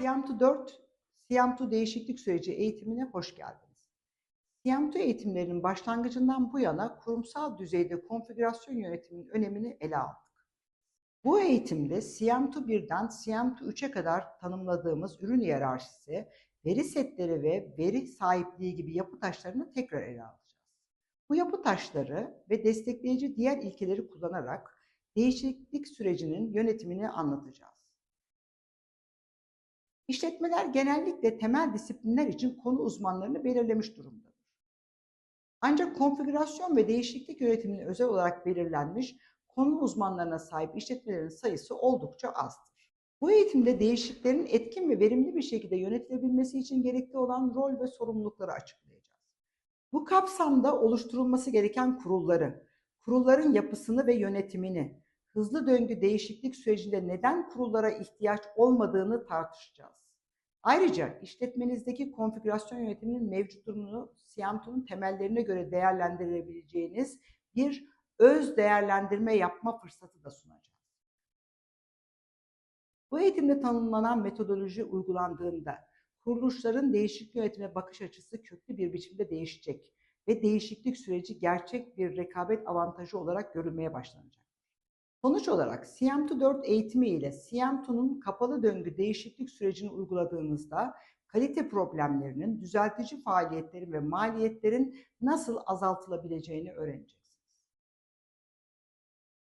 CM2 4, CM2 değişiklik süreci eğitimine hoş geldiniz. CM2 eğitimlerinin başlangıcından bu yana kurumsal düzeyde konfigürasyon yönetiminin önemini ele aldık. Bu eğitimde CM2 1'den CM2 3'e kadar tanımladığımız ürün hiyerarşisi, veri setleri ve veri sahipliği gibi yapı taşlarını tekrar ele alacağız. Bu yapı taşları ve destekleyici diğer ilkeleri kullanarak değişiklik sürecinin yönetimini anlatacağız. İşletmeler genellikle temel disiplinler için konu uzmanlarını belirlemiş durumdadır. Ancak konfigürasyon ve değişiklik yönetiminin özel olarak belirlenmiş konu uzmanlarına sahip işletmelerin sayısı oldukça azdır. Bu eğitimde değişikliklerin etkin ve verimli bir şekilde yönetilebilmesi için gerekli olan rol ve sorumlulukları açıklayacağız. Bu kapsamda oluşturulması gereken kurulları, kurulların yapısını ve yönetimini, hızlı döngü değişiklik sürecinde neden kurullara ihtiyaç olmadığını tartışacağız. Ayrıca işletmenizdeki konfigürasyon yönetiminin mevcut durumunu CM2'nun temellerine göre değerlendirebileceğiniz bir öz değerlendirme yapma fırsatı da sunacağız. Bu eğitimde tanımlanan metodoloji uygulandığında kuruluşların değişiklik yönetime bakış açısı köklü bir biçimde değişecek ve değişiklik süreci gerçek bir rekabet avantajı olarak görülmeye başlanacak. Sonuç olarak CM2 4 eğitimi ile CM2'nun kapalı döngü değişiklik sürecini uyguladığınızda kalite problemlerinin, düzeltici faaliyetlerin ve maliyetlerin nasıl azaltılabileceğini öğreneceksiniz.